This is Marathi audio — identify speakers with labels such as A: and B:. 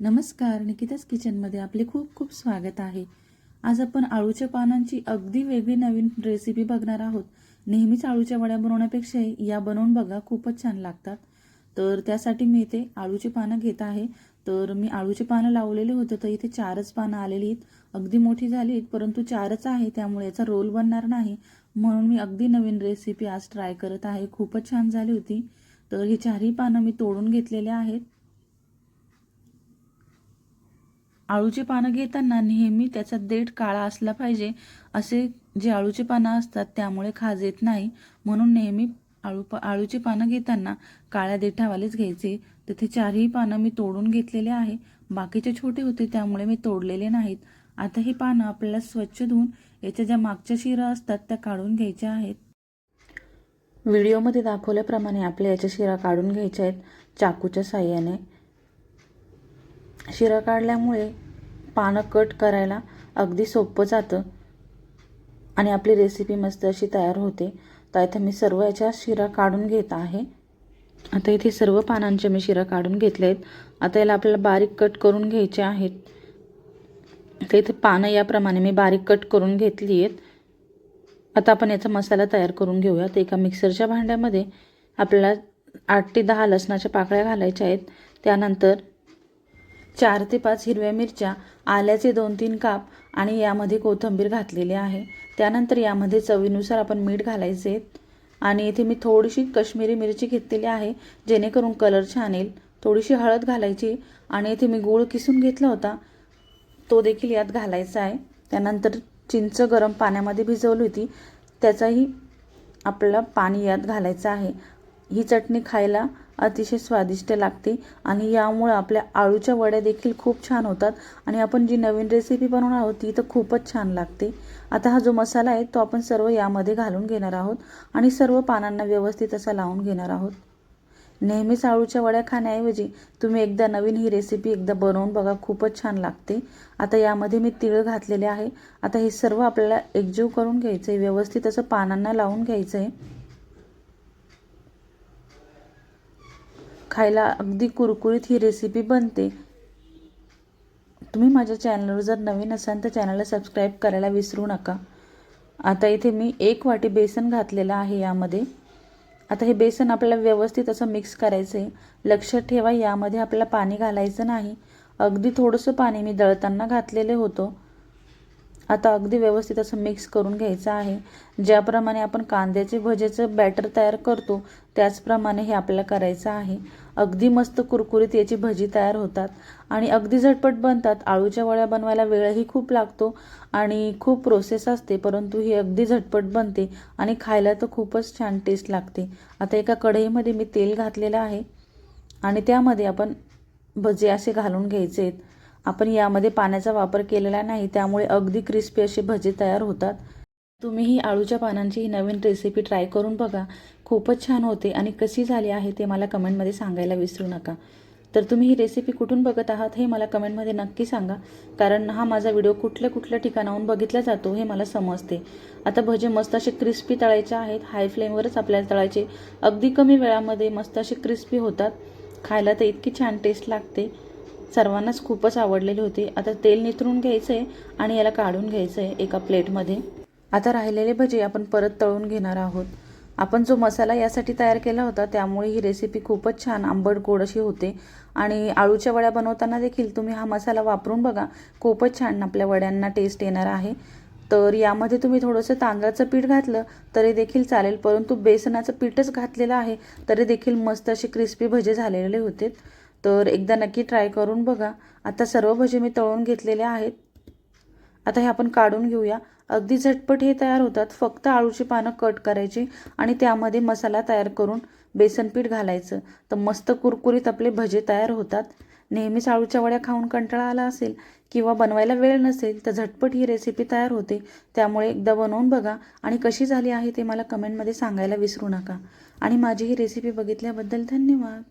A: नमस्कार निकिताच किचनमध्ये आपले खूप खूप स्वागत आहे. आज आपण आळूच्या पानांची अगदी वेगळी नवीन रेसिपी बघणार आहोत. नेहमीच आळूच्या वड्या बनवण्यापेक्षा या बनवून बघा खूपच छान लागतात. तर त्यासाठी मी इथे आळूची पानं घेत आहे. तर मी आळूची पानं लावलेले होते तर इथे चारच पानं आलेली आहेत. अगदी मोठी झाली आहेत परंतु चारच आहे त्यामुळे याचा रोल बनणार नाही. म्हणून मी अगदी नवीन रेसिपी आज ट्राय करत आहे. खूपच छान झाली होती. तर ही चारही पानं मी तोडून घेतलेले आहेत. आळूची पानं घेताना नेहमी त्याचा देठ काळा असला पाहिजे. असे जे आळूची पानं असतात त्यामुळे खाज येत नाही. म्हणून नेहमी आळू पा आळूची पानं घेताना काळ्या देठावालेच घ्यायचे. तर ते चारही पानं मी तोडून घेतलेले आहे. बाकीचे छोटे होते त्यामुळे मी तोडलेले नाहीत. आता ही पानं आपल्याला स्वच्छ धुवून याच्या ज्या मागच्या शिरा असतात त्या काढून घ्यायच्या आहेत. व्हिडिओमध्ये दाखवल्याप्रमाणे आपल्या याच्या शिरा काढून घ्यायच्या आहेत. चाकूच्या साह्याने. शिरा काढल्यामुळे पानं कट करायला अगदी सोपं जातं. आणि आपली रेसिपी मस्त अशी तयार होते. तर इथे मी सर्व याच्या शिरा काढून घेत आहे. आता इथे सर्व पानांचे मी शिरा काढून घेतले आहेत. आता याला आपल्याला बारीक कट करून घ्यायचे आहेत. तर इथे पानं याप्रमाणे मी बारीक कट करून घेतली आहेत. आता आपण याचा मसाला तयार करून घेऊया. तर एका मिक्सरच्या भांड्यामध्ये आपल्याला आठ ते दहा लसणाच्या पाकळ्या घालायच्या आहेत. त्यानंतर चार ते पाच हिरव्या मिरच्या आल्याचे दोन तीन काप आणि यामध्ये कोथिंबीर घातलेली आहे. त्यानंतर यामध्ये चवीनुसार आपण मीठ घालायचे आणि इथे मी थोडीशी कश्मीरी मिरची घेतलेली आहे जेणेकरून कलर छान येईल. थोडीशी हळद घालायची आणि इथे मी गूळ किसून घेतला होता. तो देखील यात घालायचा आहे. त्यानंतर चिंच गरम पाण्यामध्ये भिजवली होती. त्याचाही आपल्याला पाणी यात घालायचं आहे. ही चटणी खायला अतिशय स्वादिष्ट लागते आणि यामुळे आपल्या आळूच्या वड्या देखील खूप छान होतात आणि आपण जी नवीन रेसिपी बनवणार आहोत ती तर खूपच छान लागते. आता हा जो मसाला आहे तो आपण सर्व यामध्ये घालून घेणार आहोत आणि सर्व पानांना व्यवस्थित असा लावून घेणार आहोत. नेहमीच आळूच्या वड्या खाण्याऐवजी तुम्ही एकदा नवीन ही रेसिपी एकदा बनवून बघा खूपच छान लागते. आता यामध्ये मी तिळ घातलेले आहे. आता हे सर्व आपल्याला एकजीव करून घ्यायचं आहे व्यवस्थित असं पानांना लावून घ्यायचं आहे खायला अगदी कुरकुरीत ही रेसिपी बनते. तुम्ही माझ्या चॅनलवर जर नवीन असाल तर चॅनलला सबस्क्राईब करायला विसरू नका. आता इथे मी एक वाटी बेसन घातलेलं आहे यामध्ये. आता हे बेसन आपल्याला व्यवस्थित असं मिक्स करायचं आहे लक्षात ठेवा यामध्ये आपल्याला पाणी घालायचं नाही. अगदी थोडंसं पाणी मी दळताना घातलेले होतं. आता अगदी व्यवस्थित असं मिक्स करून घ्यायचं आहे. ज्याप्रमाणे आपण कांद्याचे भजेचं बॅटर तयार करतो त्याचप्रमाणे हे आपल्याला करायचं आहे. अगदी मस्त कुरकुरीत याची भजी तयार होतात. आणि अगदी झटपट बनतात. आळूच्या वड्या बनवायला वेळही खूप लागतो आणि खूप प्रोसेस असते परंतु ही अगदी झटपट बनते आणि खायला तर खूपच छान टेस्ट लागते. आता एका कढईमध्ये मी तेल घातलेलं आहे आणि त्यामध्ये आपण भजे असे घालून घ्यायचे आहेत. आपण यामध्ये पाण्याचा वापर केलेला नाही त्यामुळे अगदी क्रिस्पी असे भजे तयार होतात. तुम्ही ही आळूच्या पानांची ही नवीन रेसिपी ट्राय करून बघा. खूपच छान होते आणि कशी झाली आहे ते मला कमेंटमध्ये सांगायला विसरू नका. तर तुम्ही ही रेसिपी कुठून बघत आहात हे मला कमेंटमध्ये नक्की सांगा. कारण हा माझा व्हिडिओ कुठल्या कुठल्या ठिकाणाहून बघितला जातो हे मला समजते. आता भजे मस्त असे क्रिस्पी तळायचे आहेत. हाय फ्लेमवरच आपल्याला तळायचे. अगदी कमी वेळामध्ये मस्त असे क्रिस्पी होतात. खायला तर इतकी छान टेस्ट लागते. सर्वांनाच खूपच आवडलेले होते. आता तेल निथरून घ्यायचं आहे आणि याला काढून घ्यायचं आहे एका प्लेटमध्ये आता राहिलेले भजे आपण परत तळून घेणार आहोत. आपण जो मसाला यासाठी तयार केला होता त्यामुळे ही रेसिपी खूपच छान आंबट गोड अशी होते. आणि आळूच्या वड्या बनवताना देखील तुम्ही हा मसाला वापरून बघा. खूपच छान आपल्या वड्यांना टेस्ट येणार आहे. तर यामध्ये तुम्ही थोडंसं तांदळाचं पीठ घातलं तरी देखील चालेल. परंतु बेसनाचं पीठच घातलेलं आहे तरी देखील मस्त असे क्रिस्पी भजे झालेले होते. तर एकदा नक्की ट्राय करून बघा. आता सर्व भजे मी तळून घेतलेले आहेत. आता हे आपण काढून घेऊया. अगदी झटपट हे तयार होतात. फक्त आळूची पानं कट करायची आणि त्यामध्ये मसाला तयार करून बेसनपीठ घालायचं. तर मस्त कुरकुरीत आपले भजे तयार होतात. नेहमीच आळूच्या वड्या खाऊन कंटाळा आला असेल किंवा बनवायला वेळ नसेल तर झटपट ही रेसिपी तयार होते. त्यामुळे एकदा बनवून बघा आणि कशी झाली आहे ते मला कमेंटमध्ये सांगायला विसरू नका. आणि माझी ही रेसिपी बघितल्याबद्दल धन्यवाद.